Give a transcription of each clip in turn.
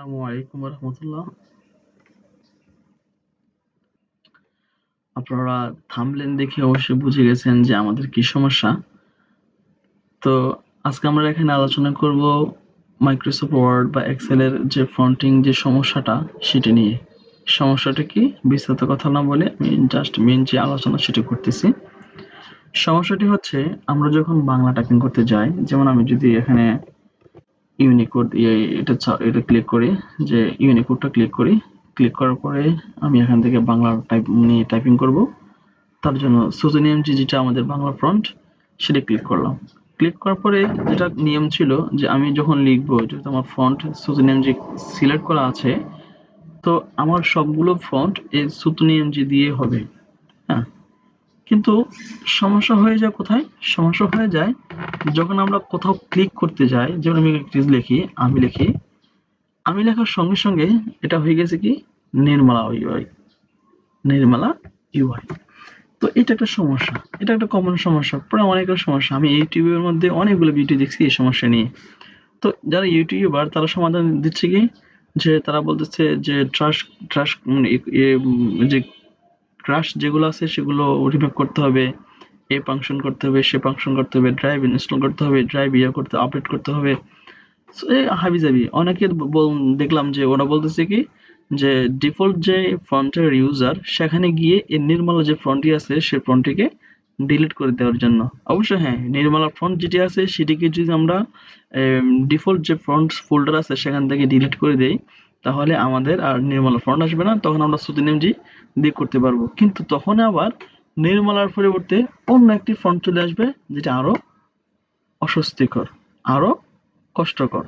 আসসালামু আলাইকুম রহমতুল্লাহ আপনারা থামলেন দেখে অবশ্যই বুঝে গেছেন যে আমাদের কি সমস্যা। তো আজকে আমরা এখানে আলোচনা করব মাইক্রোসফট ওয়ার্ড বা এক্সেলের যে ফ্রন্টিং যে সমস্যাটা সেটা নিয়ে। সমস্যাটা কি? বিস্তারিত কথা না বলে আমি জাস্ট মেন যে আলোচনা সেটি করতেছি। সমস্যাটি হচ্ছে, আমরা যখন বাংলা টাইপিং করতে যাই, যেমন আমি যদি এখানে ইউনিকোড এটা এটা ক্লিক করি, যে ইউনিকোডটা ক্লিক করি ক্লিক করার পরে আমি এখান থেকে বাংলা টাইপ নিয়ে টাইপিং করব। তার জন্য সুজনিয়াম জি যেটা আমাদের বাংলা ফ্রন্ট সেটা ক্লিক করলাম। ক্লিক করার পরে যেটা নিয়ম ছিল যে আমি যখন লিখব, যেহেতু আমার ফ্রন্ট সুজনিয়াম জি সিলেক্ট করা আছে, তো আমার সবগুলো ফ্রন্ট এই সুতনিয়াম জি দিয়ে হবে। হ্যাঁ? কিন্তু সমস্যা হয়ে যায় কোথায়? সমস্যা হয়ে যায় যখন আমরা কোথাও ক্লিক করতে যাই, যেমন আমি লিখি আমি লিখি, আমি লেখার সঙ্গে সঙ্গে এটা হয়ে গেছে কি? নির্মলা ইউআই নির্মলা ইউআই তো এটা একটা সমস্যা, এটা একটা কমন সমস্যা প্রায় অনেকের সমস্যা। আমি ইউটিউবের মধ্যে অনেকগুলো ভিডিও দেখছি এই সমস্যা নিয়ে। তো যারা ইউটিউবার তারা সমাধান দিচ্ছে কি? যে তারা বলতেছে যে ট্রাশ ট্রাশ যে ক্রাশ যেগুলো আছে সেগুলো রিমেক করতে হবে, এ ফাংশন করতে হবে, সে ফাংশন করতে হবে ড্রাইভ ইনস্টল করতে হবে ড্রাইভ ইয়ে করতে আপডেট করতে হবে। হাবি যাবি অনেকে দেখলাম যে ওরা বলতেছে কি যে ডিফল্ট যে ফ্রন্টের ইউজার সেখানে গিয়ে এর নির্মলা যে ফ্রন্টটি আছে সেই ফ্রন্টটিকে ডিলিট করে দেওয়ার জন্য। অবশ্যই হ্যাঁ নির্মলা ফ্রন্ট যেটি আছে, সেটিকে যদি আমরা ডিফল্ট যে ফ্রন্ট ফোল্ডার আছে, সেখান থেকে ডিলিট করে দেই, তাহলে আমাদের আর নির্মলা ফ্রন্ট আসবে না। তখন আমরা সুতিনেমজি দিয়ে করতে পারব। কিন্তু তখন আবার নির্মলার পরিবর্তে অন্য একটি ফন্ট চলে আসবে, যেটা আরও অস্বস্তিকর, আরও কষ্টকর।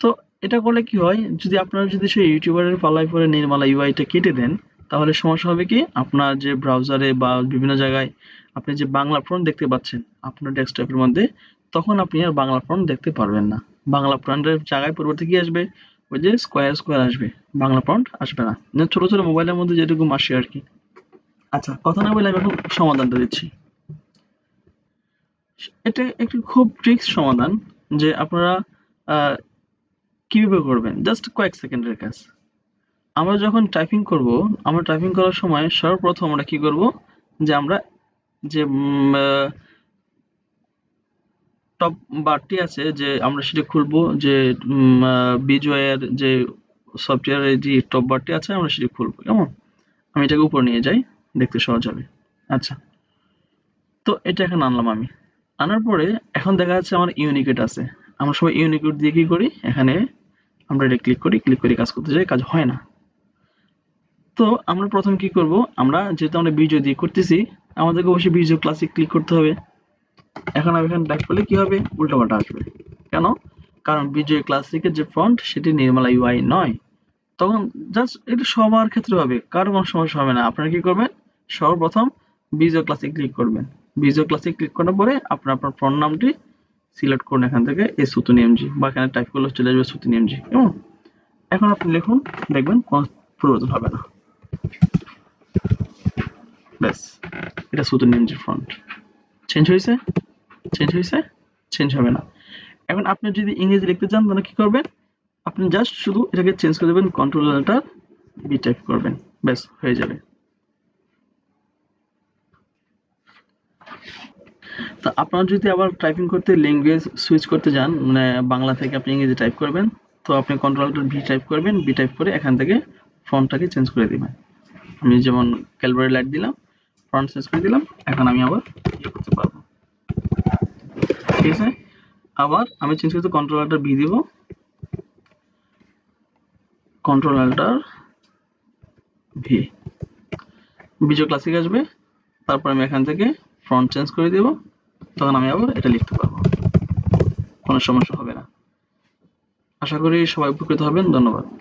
তো এটা করলে কি হয়, যদি আপনারা যদি সেই ইউটিউবারের পাল্লায় পরে নির্মলা ইউআইটা কেটে দেন, তাহলে সমস্যা হবে কি, আপনার যে ব্রাউজারে বা বিভিন্ন জায়গায় আপনি যে বাংলা ফ্রন্ট দেখতে পাচ্ছেন, আপনার ডেস্কটপের মধ্যে, তখন আপনি আর বাংলা ফ্রন্ট দেখতে পারবেন না। বাংলা ফ্রন্টের জায়গায় পরিবর্তে কি আসবে? ওই যে স্কোয়ার স্কোয়ার আসবে। বাংলা ফ্রন্ট আসবে না। ছোট ছোট মোবাইলের মধ্যে যেরকম আসে আর কি। আচ্ছা কথা না বলে আমি এখন সমাধানটা দিচ্ছি। এটা একটি খুব ট্রিক্স সমাধান যে আপনারা কীভাবে করবেন? জাস্ট কয়েক সেকেন্ডের কাজ। আমরা যখন টাইপিং করব, আমরা টাইপিং করার সময় সর্বপ্রথম আমরা কি করব? যে আমরা যে টপ বারটি আছে যে আমরা সেটা খুলবো, যে বিজয়ের যে সফটওয়্যারের যে টপ বারটি আছে আমরা সেটা খুলবো। কেমন? আমি এটাকে উপর নিয়ে যাই, দেখতে সহজ হবে। আচ্ছা। তো এটা এখন আনলাম আমি। আনার পরে এখন দেখা যাচ্ছে আমার ইউনিকেট আছে। আমরা সবাই ইউনিকেট দিয়ে কি করি? এখানে আমরা এটা ক্লিক করি ক্লিক করে কাজ করতে যাই, কাজ হয় না। তো আমরা প্রথম কি করব? আমরা যেহেতু আমরা বিজয় দিয়ে করতেছি, আমাদেরকে অবশ্যই বিজয় ক্লাসিক ক্লিক করতে হবে। এখন আমি এখানে টাইপ করলে কি হবে? উল্টাপাল্টা আসবে। কেন? কারণ বিজয় ক্লাসিকের যে ফ্রন্ট সেটি নির্মলা ইউআই নয়। তখন জাস্ট এটা সবার ক্ষেত্রে হবে, কারও কোনো সমস্যা হবে না। আপনারা কি করবেন? সর্বপ্রথম বিজয় ক্লাসিক ক্লিক করবেন। বিজয় ক্লাসিক ক্লিক করার পরে আপনার আপনার ফ্রন্ট নামটি সিলেক্ট করুন এখান থেকে এই সুতুনি এমজি বা এখানে টাইপ করলে চলে আসবে সুতুনি এমজি কেমন? এখন আপনি লিখুন, দেখবেন কোনো পরিবর্তন হবে না। ব্যাস, এটা সুতুনি এমজি ফ্রন্ট চেঞ্জ হয়েছে? চেঞ্জ হয়েছে? চেঞ্জ হবে না। এখন আপনি যদি ইংরেজি লিখতে চান, তাহলে কি করবেন? আপনি জাস্ট শুধু এটাকে চেঞ্জ করে দেবেন কন্ট্রোল লেটার বি টাইপ করবেন। ব্যাস, হয়ে যাবে। তো আপনারা যদি আবার টাইপিং করতে ল্যাঙ্গুয়েজ সুইচ করতে যান মানে বাংলা থেকে আপনি ইংরেজি টাইপ করবেন, তো আপনি কন্ট্রোল ভি টাইপ করবেন। বি টাইপ করে এখান থেকে ফন্টটাকে চেঞ্জ করে দিবেন। আমি যেমন ক্যালবারি লাইট দিলাম ফ্রন্ট চেঞ্জ করে দিলাম, এখন আমি আবার ইয়ে করতে পারব। ঠিক আছে? আবার আমি চেঞ্জ করতে কন্ট্রোল আল্টার ভি দিব। Control alt V Bijoy classic আসবে। তারপর আমি এখান থেকে ফ্রন্ট চেঞ্জ করে দেব। তখন আমি আবার এটা লিখতে পারব। কোনো সমস্যা হবে না। আশা করি সবাই উপকৃত হবেন। ধন্যবাদ।